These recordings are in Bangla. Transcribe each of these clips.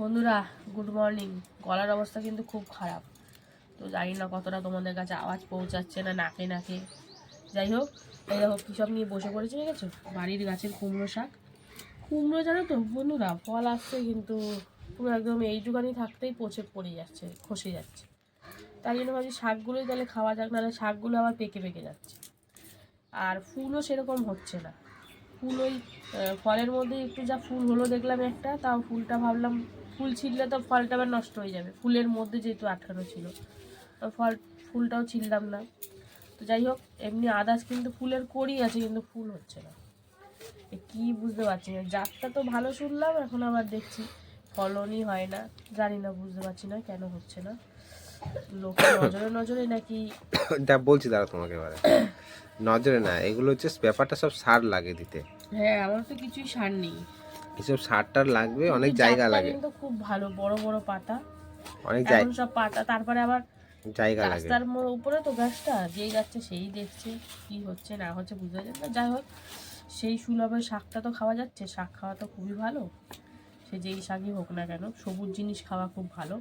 বন্ধুরা গুড মর্নিং গলার অবস্থা কিন্তু খুব খারাপ। তো জানি না কতটা তোমাদের কাছে আওয়াজ পৌঁছাচ্ছে না নাকে নাকে। যাই হোক, এই দেখো কী সব নিয়ে বসে পড়েছে, ঠিক আছে? বাড়ির গাছের কুমড়ো শাক। কুমড়ো জানো তো, বন্ধুরা, ফল আসছে কিন্তু পুরো একদম এইটুখানি থাকতেই পচে পড়ে যাচ্ছে, খসে যাচ্ছে। তাই জন্য ভাবছি শাকগুলোই তাহলে খাওয়া যাক, নাহলে শাকগুলো আবার পেকে পেকে যাচ্ছে। আর ফুলও সেরকম হচ্ছে না। ফুল ওই ফলের মধ্যে একটু যা ফুল হলো দেখলাম একটা, তাও ফুলটা ভাবলাম ফুল ছিঁড়লে তো ফলটা আবার নষ্ট হয়ে যাবে। ফুলের মধ্যে যেহেতু আটকানো ছিল তো ফল ফুলটাও ছিঁড়লাম না। তো যাই হোক এমনি আদার্স কিন্তু ফুলের কড়ি আছে কিন্তু ফুল হচ্ছে না। এ কি বুঝতে পারছি না। জাতটা তো ভালো শুনলাম এখন আবার দেখছি। ফলনই হয় না। জানি না বুঝতে পারছি না কেন হচ্ছে না। লোকের নজরে নজরে নাকি যা বলছি দাঁড়া তোমাকে এবারে। নজরে না এগুলো হচ্ছে ব্যাপারটা সব সার লাগে দিতে। হ্যাঁ আমার তো কিছুই সার নেই। এসব সারটার লাগবে অনেক জায়গা লাগে। কিন্তু খুব ভালো বড় বড় পাতা। অনেক এখন সব পাতা তারপরে আবার জায়গা লাগে। রাস্তার মোড় উপরে তো গাছটা যেই যাচ্ছে সেই দেখছে কি হচ্ছে না হচ্ছে বুঝতে যাচ্ছে না। যাই হোক সেই সুলভের শাকটা তো খাওয়া যাচ্ছে শাক খাওয়া তো খুবই ভালো। সে যেই শাকই হোক না কেন সবুজ জিনিস খাওয়া খুব ভালো।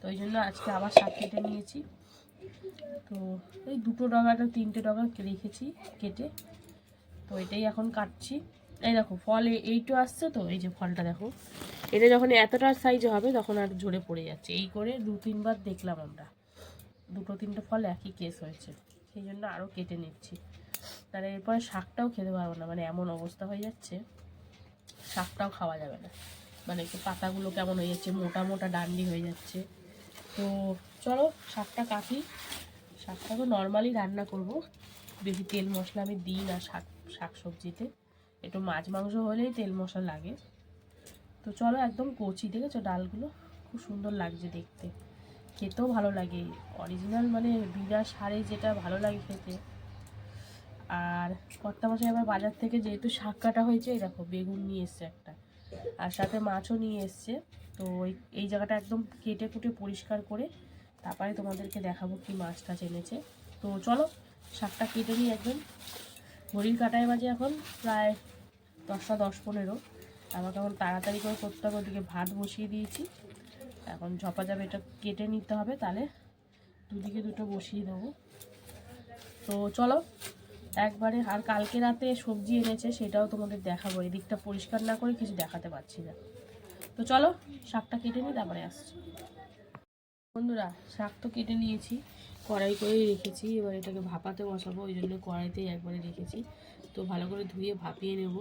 তো ওই জন্য আজকে আবার শাক কেটে নিয়েছি। তো এই দুটো ডগাটা তিনটে ডগা রেখেছি কেটে। তো এটাই এখন কাটছি। এই দেখো, ফলে এইটো আসছে তো, এই যে ফলটা দেখো। এটা যখন এতটা সাইজ হবে, তখন আর ঝরে পড়ে যাচ্ছে। এই করে দু তিনবার দেখলাম আমরা। দুটো তিনটে ফল একই কেস হয়েছে। সেই জন্য আরও কেটে নিচ্ছি। তাহলে এরপরে শাকটাও খেতে পারব না মানে এমন অবস্থা হয়ে যাচ্ছে, শাকটাও খাওয়া যাবে না। মানে একটু পাতাগুলো কেমন হয়ে যাচ্ছে, মোটা মোটা ডান্ডি হয়ে যাচ্ছে। তো চলো, শাকটা কাটি। শাকটা তো নর্মালি রান্না করব। বেশি তেল মশলা আমি দিই না শাক শাক সবজিতে একটু মাছ মাংস হলেই তেল মশলা লাগে। তো চলো একদম কচি দেখেছ ডালগুলো খুব সুন্দর লাগছে দেখতে। খেতেও ভালো লাগে। অরিজিনাল মানে বিনা সারে যেটা ভালো লাগে খেতে। আর কর্তা মশাই আবার বাজার থেকে যেহেতু শাক কাটা হয়েছে, এই দেখো, বেগুন নিয়ে এসছে একটা। আর সাথে মাছও নিয়ে এসছে। তো এই জায়গাটা একদম কেটে কুটে পরিষ্কার করে তারপরে তোমাদেরকে দেখাবো কি মাছ টাছ এনেছে তো চলো, শাকটা কেটে নিই একদম। ঘড়ির কাটায় বাজে এখন প্রায় দশটা দশ পনেরো। আমাকে এখন তাড়াতাড়ি করে করতে হবে, ওদিকে ভাত বসিয়ে দিয়েছি। এখন ঝপা যাবে এটা কেটে নিতে হবে, তাহলে দুদিকে দুটো বসিয়ে দেবো। তো চলো, একবারে আর কালকে রাতে সবজি এনেছে, সেটাও তোমাদের দেখাবো। এদিকটা পরিষ্কার না করে কিছু দেখাতে পারছি না। তো চলো, শাকটা কেটে নিই, তারপরে আসছি। বন্ধুরা, শাক তো কেটে নিয়েছি। কড়াই করেই রেখেছি। এবার এটাকে ভাপাতে বসাবো, ওই জন্য কড়াইতেই একবারে রেখেছি। তো ভালো করে ধুয়ে ভাপিয়ে নেব।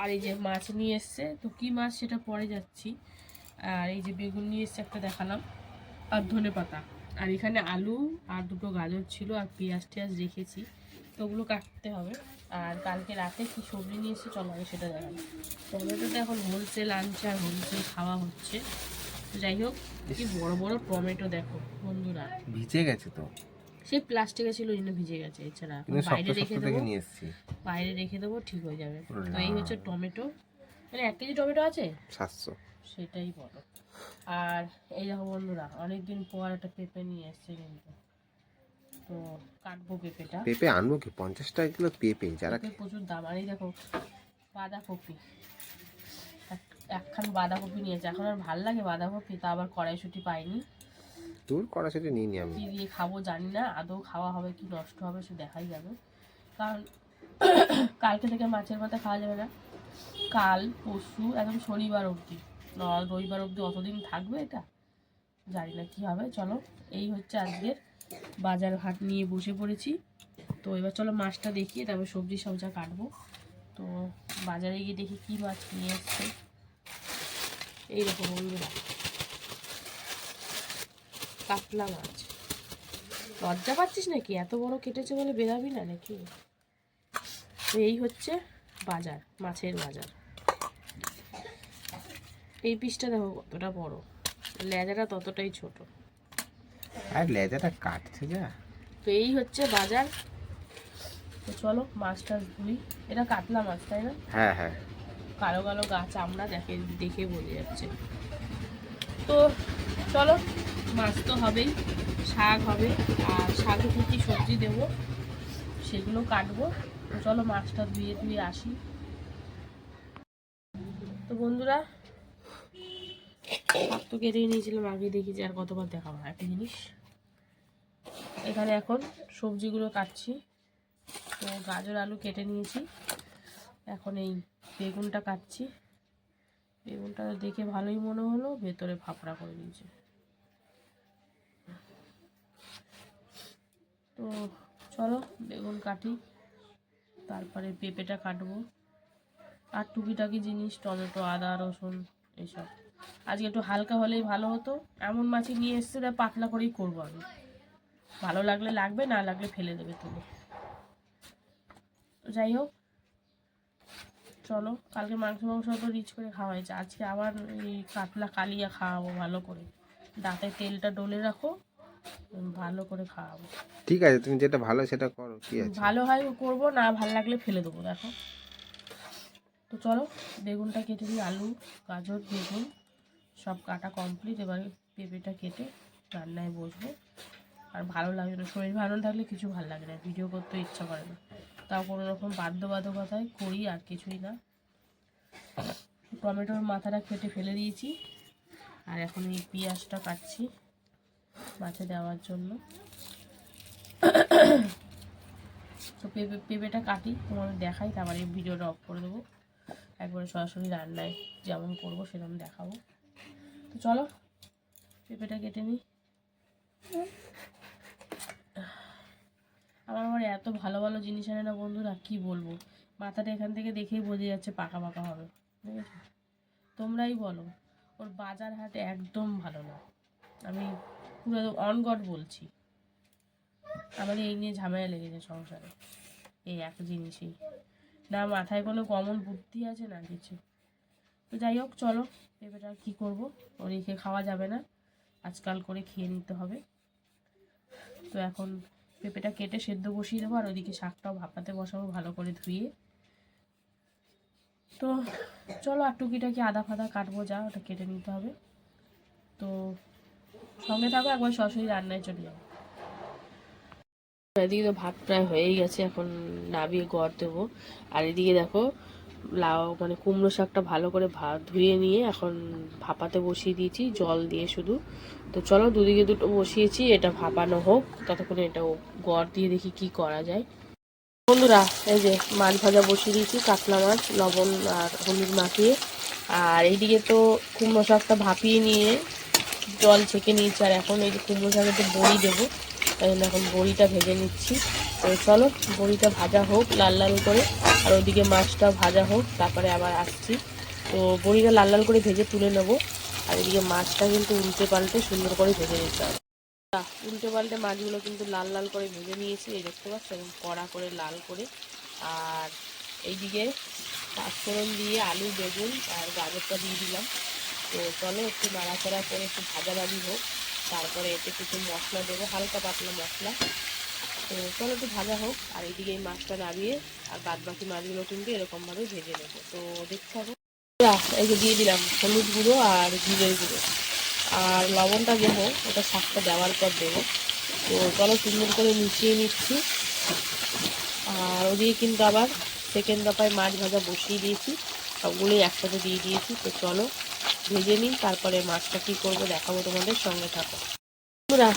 আর এই যে মাছ নিয়ে এসছে, তো কি মাছ সেটা পরে যাচ্ছি। আর এই যে বেগুন নিয়ে এসছে একটা দেখালাম, আর ধনে পাতা। আর এখানে আলু আর দুটো গাজর ছিল আর পেঁয়াজ টেয়াজ রেখেছি। তো ওগুলো কাটতে হবে। আর কালকে রাতে কি সবজি নিয়ে এসে চলো আগে সেটা দেখাবো টমেটোটা এখন হোলসেল আনছে আর হোলসেল খাওয়া হচ্ছে। যাই হোক কি বড় বড় টমেটো দেখো বন্ধুরা। ভিজে গেছে তো। সে প্লাস্টিকে ছিল জন্য ভিজে গেছে এছাড়া বাইরে রেখে দেবো। বাইরে রেখে দেবো ঠিক হয়ে যাবে। তো এই হচ্ছে টমেটো। মানে এক কেজি টমেটো আছে? সাতশো। সেটাই বলো আর এই দেখো বন্ধুরা অনেকদিন পর একটা পেঁপে নিয়ে এসছে কিন্তু। তো কাটবো পেঁপেটা। পেঁপে আনব কি? পঞ্চাশ টাকা কিলো পেঁপে যারা প্রচুর দাম। আর এই দেখো বাঁধাকপি। একখান বাঁধাকপি নিয়েছে। এখন আর ভালো লাগে বাঁধাকপি তা আবার কড়াইশুটি পাইনি। দূর কড়াশুটি নিয়ে নি আমি। কি দিয়ে খাব জানি না আদৌ খাওয়া হবে কি নষ্ট হবে সে দেখাই যাবে। কারণ কালকে থেকে মাছের মাথা খাওয়া যাবে না। কাল পরশু একদম শনিবার অবধি। রবিবার অবধি অতদিন থাকবে এটা? জানি না কী হবে চলো। এই হচ্ছে আজকের বাজার ঘাট নিয়ে বসে পড়েছি। তো এবার চলো মাছটা দেখিয়ে তারপর সবজি সবজা কাটবো। তো বাজারে গিয়ে দেখি কী মাছ নিয়ে এসছে। এইরকম বন্ধুরা কাতলা মাছ। লজ্জা পাচ্ছিস নাকি? এত বড় কেটেছে বলে বেরাবি না নাকি? তো এই হচ্ছে বাজার মাছের বাজার। এই পিসটা দেখো কতটা বড়। লেজাটা ততটাই ছোট। আর লেজাটা কাটছে যা। তো এই হচ্ছে বাজার। তো চলো মাছটা ধুই। এটা কাতলা মাছ তাই না? হ্যাঁ হ্যাঁ। কালো কালো গাছ আমরা দেখে দেখে বোঝা যাচ্ছে। তো চলো, মাছ তো হবেই, শাক হবে, আর শাকে কী কী সবজি দেবো সেগুলো কাটবো। তো চলো মাছটা ধুয়ে ধুয়ে আসি। তো বন্ধুরা, তো কেটেই নিয়েছিলাম, আগে দেখি যে আর কতবার দেখাবো একটা জিনিস। এখানে এখন সবজিগুলো কাটছি। তো গাজর, আলু কেটে নিয়েছি। এখন এই বেগুনটা কাটছি। বেগুনটা দেখে ভালোই মনে হলো, ভেতরে ফাপড়া করে দিয়েছে তো চলো বেগুন কাটি, তারপরে পেঁপেটা কাটবো। আর টুকিটাকি জিনিস, টমেটো, আদা, রসুন, এইসব। আজকে একটু হালকা হলেই ভালো হতো। এমন মাছই নিয়ে এসছে তাই পাতলা করেই করব আমি। ভালো লাগলে লাগবে, না লাগলে ফেলে দেবে তুমি। যাই হোক চলো কালকে মাংস মাংস তো রিচ করে খাওয়া হয়েছে। আজকে আবার এই কাতলা কালিয়া খাওয়াবো ভালো করে। দাঁতে তেলটা ডলে রাখো ভালো করে খাওয়াবো। ঠিক আছে তুমি যেটা ভালো সেটা করো কি আছে? ভালো হয় করব না ভালো লাগলে ফেলে দেবো দেখো। তো চলো বেগুনটা কেটে দিই আলু গাজর বেগুন সব কাটা কমপ্লিট এবারে পেঁপেটা কেটে রান্নায় বসবো। আর ভালো লাগবে না শরীর ভালো থাকলে কিছু ভালো লাগে না ভিডিও করতে ইচ্ছা করে না। তাও কোনো রকম বাধ্যবাধকতায় করি আর কিছুই না। টমেটোর মাথাটা কেটে ফেলে দিয়েছি আর এখন এই পেঁয়াজটা কাটছি মাছে দেওয়ার জন্য। তো পেঁপে, পেঁপেটা কাটি, তোমাদের দেখাই, তারপরে ভিডিওটা অফ করে দেবো। একবারে সরাসরি রান্নায় যেমন করব, সেরকম দেখাবো। তো চলো, পেঁপেটা কেটে নিই। আমার আবার এত ভালো ভালো জিনিস আনে না বন্ধুরা, কি বলব? মাথাটা এখান থেকে দেখেই বোঝা যাচ্ছে পাকা পাকা হবে। ঠিক আছে? তোমরাই বলো, ওর বাজার হাটে একদম ভালো না। আমি পুরো অনগড বলছি। আমাদের এই নিয়ে ঝামেলা লেগেছে সংসারে। এই এক জিনিসই। না, মাথায় কোনো কমন বুদ্ধি আছে না কিছু? তো যাই হোক, চলো পেঁপেটা কী করব? ও রেখে খাওয়া যাবে না। আজকাল করে খেয়ে নিতে হবে। তো এখন পেঁপেটা কেটে সেদ্ধ বসিয়ে দেবো, আর ওইদিকে শাকটাও ভাপাতে বসাবো, ভালো করে ধুয়ে। তো চলো আর টুকিটাকি আদা ফাদা কাটবো, যা ওটা কেটে নিতে হবে। তো সঙ্গে থাকো, একবার সরাসরি রান্নায় চলে যাব। এদিকে তো ভাত প্রায় হয়েই গেছে, এখন নাবিয়ে গড় দেবো। আর এদিকে দেখো লাউ মানে কুমড়ো শাকটা ভালো করে ভা, ধুয়ে নিয়ে এখন ভাপাতে বসিয়ে দিয়েছি, জল দিয়ে শুধু। তো চলো দুদিকে দুটো বসিয়েছি, এটা ভাপানো হোক, ততক্ষণে এটা গড় দিয়ে দেখি কি করা যায়। বন্ধুরা, এই যে মাছ ভাজা বসিয়ে দিয়েছি, কাতলা মাছ, লবণ আর হলুদ মাখিয়ে। আর এইদিকে তো কুমড়ো শাকটা ভাপিয়ে নিয়ে জল ছেঁকে নিয়েছি, আর এখন এই যে কুমড়ো শাকের তো বড়ি দেবো তাই এখন বড়িটা ভেজে নিচ্ছি। তো চলো, বড়িটা ভাজা হোক, লাল লাল করে, আর ওইদিকে মাছটা ভাজা হোক, তারপরে আবার আসছি। তো বড়িটা লাল লাল করে ভেজে তুলে নেব। আর এদিকে মাছটা কিন্তু উল্টে পাল্টে সুন্দর করে ভেজে নিতে হবে। উল্টে পাল্টে মাছগুলো কিন্তু লাল লাল করে ভেজে নিয়েছি, এই দেখতে পাচ্ছ? এবং কড়া করে, লাল করে। আর এইদিকে পাঁচফোড়ন দিয়ে আলু, বেগুন আর গাজরটা দিয়ে দিলাম। তো চলো, একটু নাড়াচাড়া করে একটু ভাজা ভাজি হোক। তারপরে এতে কিছু মশলা দেবো, হালকা পাতলা মশলা। তো চলো একটু ভাজা হোক, আর এইদিকে এই মাছটা নামিয়ে আর বাদ বাকি মাছগুলো কিন্তু এরকমভাবে ভেজে নেব। তো দেখতে হবে এই যে দিয়ে দিলাম হলুদ গুঁড়ো আর জিরের গুঁড়ো। আর লবণটা দেবো ওটা শাকটা দেওয়ার পর দেবো। তো চলো সুন্দর করে মিশিয়ে নিচ্ছি। আর ওদিকে কিন্তু আবার সেকেন্ড দফায় মাছ ভাজা বসিয়ে দিয়েছি। সবগুলোই একসাথে দিয়ে দিয়েছি। তো চলো ভেজে নিই, তারপরে মাছটা কী করব দেখাবো তোমাদের সঙ্গে থাকো। বন্ধুরা,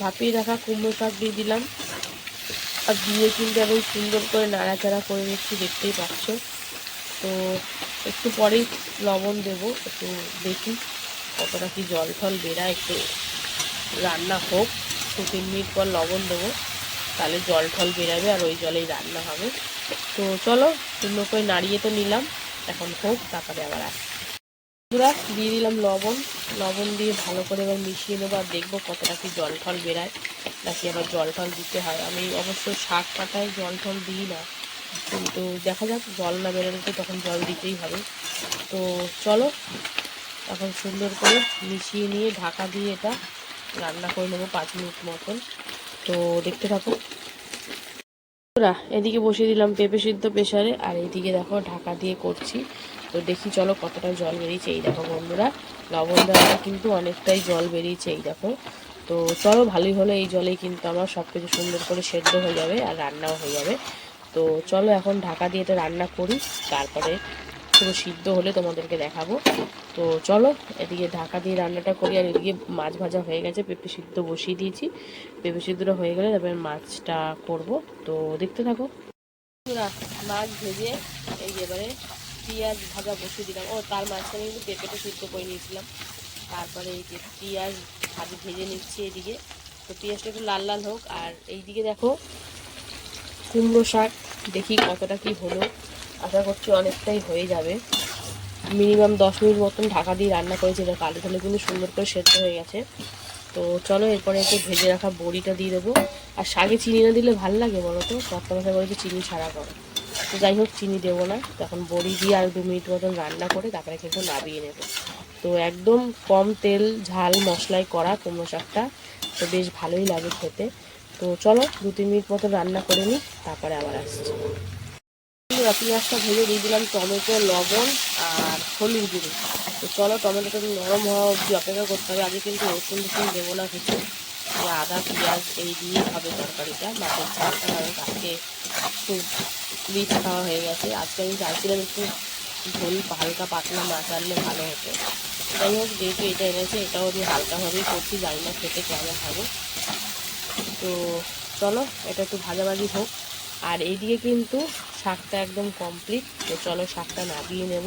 ভাপিয়ে রাখা কুমড়ো শাক দিয়ে দিলাম। আর দিয়ে কিন্তু এখন সুন্দর করে নাড়াচাড়া করে নিচ্ছি, দেখতেই পাচ্ছ। তো একটু পরেই লবণ দেবো, একটু দেখি কতটা কি জল ফল বেড়ায় একটু রান্না হোক। দু তিন মিনিট পর লবণ দেবো, তাহলে জল ফল বেরাবে আর ওই জলেই রান্না হবে। তো চলো, সুন্দর করে নাড়িয়ে তো নিলাম, এখন হোক, তারপরে আবার আসি বন্ধুরা, দিয়ে দিলাম লবণ। লবণ দিয়ে ভালো করে এবার মিশিয়ে নেব আর দেখব কতটা কি জল ফল বেরায়, নাকি আবার জল ফল দিতে হয়। আমি অবশ্য শাক পাতায় জল ফল দিই না, কিন্তু দেখা যাক, জল না বেরোলে তো তখন জল দিতেই হবে। তো চলো, এখন সুন্দর করে মিশিয়ে নিয়ে ঢাকা দিয়ে এটা রান্না করে নেব পাঁচ মিনিট মতন। তো দেখতে থাকো। বন্ধুরা, এদিকে বসিয়ে দিলাম পেঁপে সিদ্ধ প্রেশারে আর এইদিকে দেখো ঢাকা দিয়ে করছি। তো দেখি চলো কতটা জল বেরিয়েছে। এই দেখো বন্ধুরা লবণ দেওয়াটা কিন্তু অনেকটাই জল বেরিয়েছে এই দেখো। তো চলো ভালোই হলো এই জলেই কিন্তু আমার সব কিছু সুন্দর করে সেদ্ধ হয়ে যাবে আর রান্নাও হয়ে যাবে। তো চলো এখন ঢাকা দিয়ে এটা রান্না করি তারপরে পুরো সিদ্ধ হলে তোমাদেরকে দেখাবো। তো চলো, এদিকে ঢাকা দিয়ে রান্নাটা করি আর এদিকে মাছ ভাজা হয়ে গেছে, পেঁপে সিদ্ধ বসিয়ে দিয়েছি। পেঁপে সিদ্ধটা হয়ে গেলে তারপরে মাছটা করব। তো দেখতে থাকো। মাছ ভেজে এই এবারে পেঁয়াজ ভাজা বসিয়ে দিলাম। ও, তার মাঝখানে কিন্তু পেঁপেটা সিদ্ধ করে নিয়েছিলাম। তারপরে এই যে পেঁয়াজ ভাজি ভেজে নিচ্ছি এদিকে। তো পেঁয়াজটা একটু লাল লাল হোক। আর এইদিকে দেখো, কুমড়ো শাক, দেখি কতটা কি হলো। আশা করছি অনেকটাই হয়ে যাবে। মিনিমাম দশ মিনিট মতন ঢাকা দিয়ে রান্না করেছি কালো ধলে কিন্তু সুন্দর করে সেদ্ধ হয়ে গেছে। তো চলো এরপরে একটু ভেজে রাখা বড়িটা দিয়ে দেবো। আর শাকে চিনি না দিলে ভালো লাগে বলো তো? কর্তা মশা করেছে চিনি ছাড়া করো। তো যাই হোক, চিনি দেবো না। তখন বড়ি দিয়ে আর দু মিনিট মতন রান্না করে তারপরে কিন্তু নাবিয়ে নেব। তো একদম কম তেল, ঝাল, মশলায় করা কুমড়ো শাকটা। তো বেশ ভালোই লাগে খেতে। তো চলো দু তিন মিনিট মতো রান্না করে নিই, তারপরে আবার আসছি। বন্ধুরা, পেঁয়াজটা ভেজে দিয়ে দিলাম টমেটো লবণ আর হলুদ গুঁড়ো। তো চলো টমেটোটা একটু নরম হওয়া অবধি অপেক্ষা করতে হবে। আগে কিন্তু রসুন রসুন দেবো না কিছু। আদা পেঁয়াজ এই দিয়েই হবে তরকারিটা। মাছের ঝালটা কারণ আজকে খুব রিচ খাওয়া হয়ে গেছে। আজকে আমি চাইছিলাম একটু ঝোল হালকা পাতলা মাছ আনলে ভালো হতো। যাই হোক যেহেতু এটা এনেছে এটাও আমি হালকাভাবেই করছি জানি না খেতে কেমন হবে। তো চলো এটা একটু ভাজাভাজি হোক। আর এইদিকে কিন্তু শাকটা একদম কমপ্লিট তো চলো শাকটা নাবিয়ে নেব।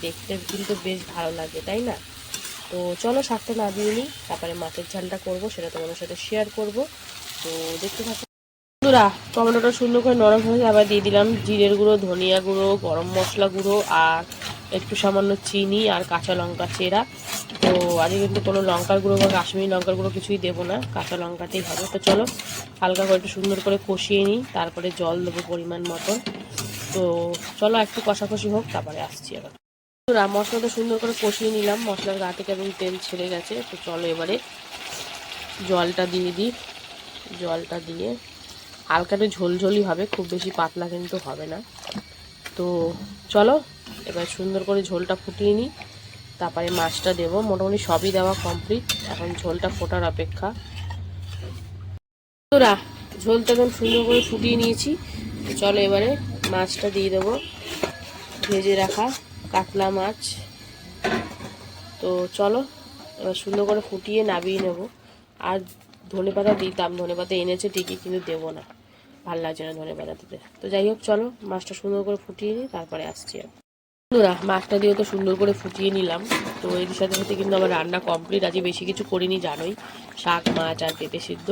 দেখতে কিন্তু বেশ ভালো লাগে, তাই না? তো চলো শাকটা নাবিয়ে নিই, তারপরে মাছের ঝালটা করব, সেটা তোমাদের সাথে শেয়ার করব। তো দেখতে থাকো। বন্ধুরা, টমেটোটা সুন্দর করে নরম হয়ে আবার দিয়ে দিলাম। জিরের গুঁড়ো, ধনিয়া গুঁড়ো, গরম মশলা গুঁড়ো, আর একটু সামান্য চিনি আর কাঁচা লঙ্কা চেরা। তো আজকে কিন্তু কোনো লঙ্কার গুঁড়ো বা কাশ্মীরি লঙ্কার গুঁড়ো কিছুই দেবো না কাঁচা লঙ্কাতেই হবে। তো চলো হালকা করে একটু সুন্দর করে কষিয়ে নিই তারপরে জল দেবো পরিমাণ মতো তো চলো একটু কষাকষি হোক তারপরে আসছি আবার বন্ধুরা, মশলাটা সুন্দর করে কষিয়ে নিলাম মশলার গা থেকে এবং তেল ছেড়ে গেছে। তো চলো এবারে জলটা দিয়ে দিই জলটা দিয়ে। হালকা একটু ঝোলঝোলই হবে খুব বেশি পাতলা কিন্তু হবে না। তো চলো এবার সুন্দর করে ঝোলটা ফুটিয়ে নিই। তারপরে মাছটা দেবো। মোটামুটি সবই দেওয়া কমপ্লিট এখন ঝোলটা ফোটার অপেক্ষা। তোরা ঝোলটা একদম সুন্দর করে ফুটিয়ে নিয়েছি। চলো এবারে মাছটা দিয়ে দেবো। ভেজে রাখা কাতলা মাছ। তো চলো, এবার সুন্দর করে ফুটিয়ে নাবিয়ে নেব। আর ধনে পাতা দিতাম ধনে পাতা এনেছে ঠিকই, কিন্তু দেবো না। ভালো লাগছে না ধনে পাতা দিতে তো যাই হোক, চলো মাছটা সুন্দর করে ফুটিয়ে নিই, তারপরে আসছি আর বন্ধুরা, মাছটা দিয়ে তো সুন্দর করে ফুটিয়ে নিলাম। তো এর সাথে সাথে কিন্তু আমার রান্না কমপ্লিট আজকে বেশি কিছু করিনি, জানোই। শাক, মাছ আর পেঁপে সিদ্ধ।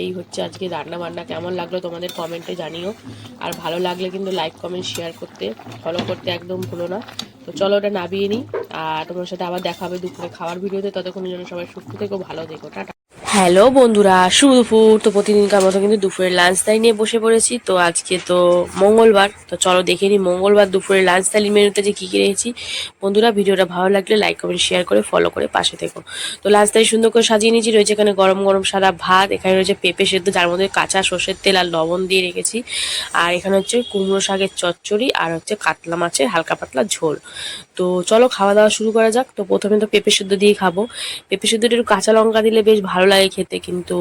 এই হচ্ছে আজকে রান্না বান্না। কেমন লাগল তোমাদের কমেন্টে জানিও। আর ভালো লাগলে কিন্তু লাইক কমেন্ট শেয়ার করতে। ফলো করতে একদম ভুলো না। তো চলো ওটা নাবিয়ে নিই। আর তোমার সাথে আবার দেখা হবে দুপুরে খাওয়ার ভিডিওতে। ততক্ষণ যেন সবাই সুস্থ থেকো, ভালো দেখো টাটা। হ্যালো বন্ধুরা, শুভ দুপুর তো প্রতিদিনকার মতো কিন্তু দুপুরের লাঞ্চ টাইম নিয়ে বসে পড়েছি। তো আজকে তো মঙ্গলবার, তো চলো দেখে নিই মঙ্গলবার দুপুরের লাঞ্চ থালির মেনুতে যে কী কী রেখেছি। বন্ধুরা, ভিডিওটা ভালো লাগলে লাইক কমেন্ট শেয়ার করে ফলো করে পাশে থেকো। তো লাঞ্চ থালি সুন্দর করে সাজিয়ে নিয়েছি। রয়েছে এখানে গরম গরম সাদা ভাত, এখানে রয়েছে পেঁপে সেদ্ধ, যার মধ্যে কাঁচা সর্ষের তেল আর লবণ দিয়ে রেখেছি। আর এখানে হচ্ছে কুমড়ো শাকের চচ্চড়ি আর হচ্ছে কাতলা মাছের হালকা পাতলা ঝোল। তো চলো খাওয়া দাওয়া শুরু করা যাক। তো প্রথমে তো পেঁপে সেদ্ধ দিয়ে খাব। পেঁপে সেদ্ধটা একটু কাঁচা লঙ্কা দিলে বেশ ভালো লাগে খেতে, কিন্তু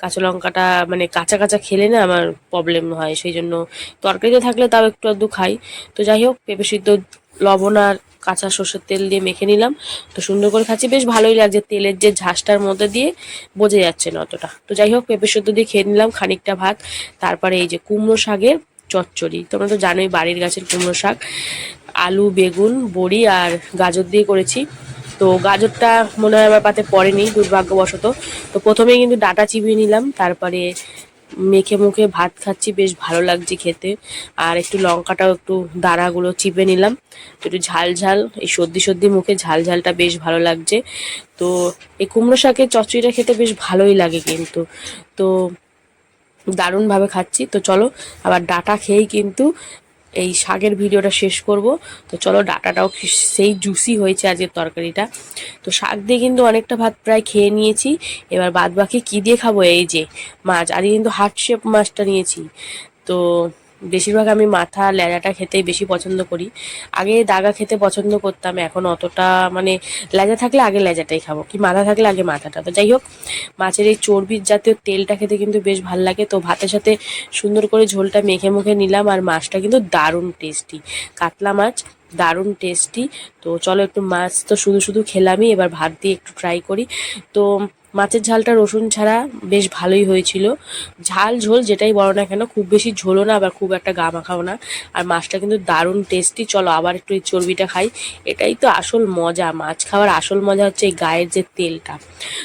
কাঁচা লঙ্কাটা মানে কাঁচা কাঁচা খেলে না আমার প্রবলেম হয় সেই জন্য তরকারিতে থাকলে তাও একটু আধটু খাই। তো যাই হোক, পেঁপে সিদ্ধ, লবণ আর কাঁচা সর্ষের তেল দিয়ে মেখে নিলাম। তো সুন্দর করে খাচ্ছি, বেশ ভালোই লাগছে তেলের যে ঝাঁসটার মধ্যে দিয়ে বোঝা যাচ্ছে না অতটা। তো যাই হোক, পেঁপে সেদ্ধ দিয়ে খেয়ে নিলাম খানিকটা ভাত। তারপরে এই যে কুমড়ো শাকের চচ্চড়ি, তোমরা তো জানোই বাড়ির গাছের কুমড়ো শাক। আলু, বেগুন, বড়ি আর গাজর দিয়ে করেছি। তো গাজরটা মনে হয় আমার পাতে পড়েনি, দুর্ভাগ্যবশত। তো প্রথমে কিন্তু ডাটা চিবিয়ে নিলাম, তারপরে মেখে মুখে ভাত খাচ্ছি, বেশ ভালো লাগছে খেতে। আর একটু লঙ্কাটাও একটু দাঁড়াগুলো চিপে নিলাম। একটু ঝাল ঝাল, এই সর্দি সর্দি মুখে ঝাল ঝালটা বেশ ভালো লাগছে। তো এই কুমড়ো শাকের চচ্চড়িটা খেতে বেশ ভালোই লাগে কিন্তু। তো দারুণভাবে খাচ্ছি। তো চলো, আবার ডাটা খেয়েই কিন্তু এই শাকের ভিডিওটা শেষ করব। তো চলো, ডাটাটাও সেই জুসি হয়েছে আজকের তরকারিটা। তো শাক দিয়ে কিন্তু অনেকটা ভাত প্রায় খেয়ে নিয়েছি। এবার বাদ বাকি কী দিয়ে খাব? এই যে মাছ, আজকে কিন্তু হার্ট শেপ মাছটা নিয়েছি। তো বেশিরভাগ আমি মাথা লেজাটা খেতেই বেশি পছন্দ করি। আগে দাগা খেতে পছন্দ করতাম, এখন অতটা মানে লেজা থাকলে আগে লেজাটাই খাব, কি মাথা থাকলে আগে মাথাটা। তো যাই হোক, মাছের এই চর্বির জাতীয় তেলটা খেতে কিন্তু বেশ ভালো লাগে। তো ভাতের সাথে সুন্দর করে ঝোলটা মেখে মুখে নিলাম আর মাছটা কিন্তু দারুণ টেস্টি কাতলা মাছ, দারুণ টেস্টি তো চলো একটু মাছ তো শুধু শুধু খেলামই, এবার ভাত দিয়ে একটু ট্রাই করি। তো মাছের ঝালটা রসুন ছাড়া বেশ ভালোই হয়েছিল। ঝাল ঝোল যেটাই বলো না কেন, খুব বেশি ঝোলও না, আবার খুব একটা গা মাখাও না। আর মাছটা কিন্তু দারুণ টেস্টি চলো আবার একটু এই চর্বিটা খাই। এটাই তো আসল মজা, মাছ খাওয়ার আসল মজা হচ্ছে এই গায়ের যে তেলটা।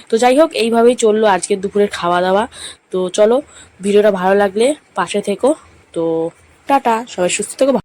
তো যাই হোক, এইভাবেই চলল আজকের দুপুরের খাওয়া দাওয়া তো চলো, ভিডিওটা ভালো লাগলে পাশে থেকো। তো টাটা, সবাই সুস্থ থেকো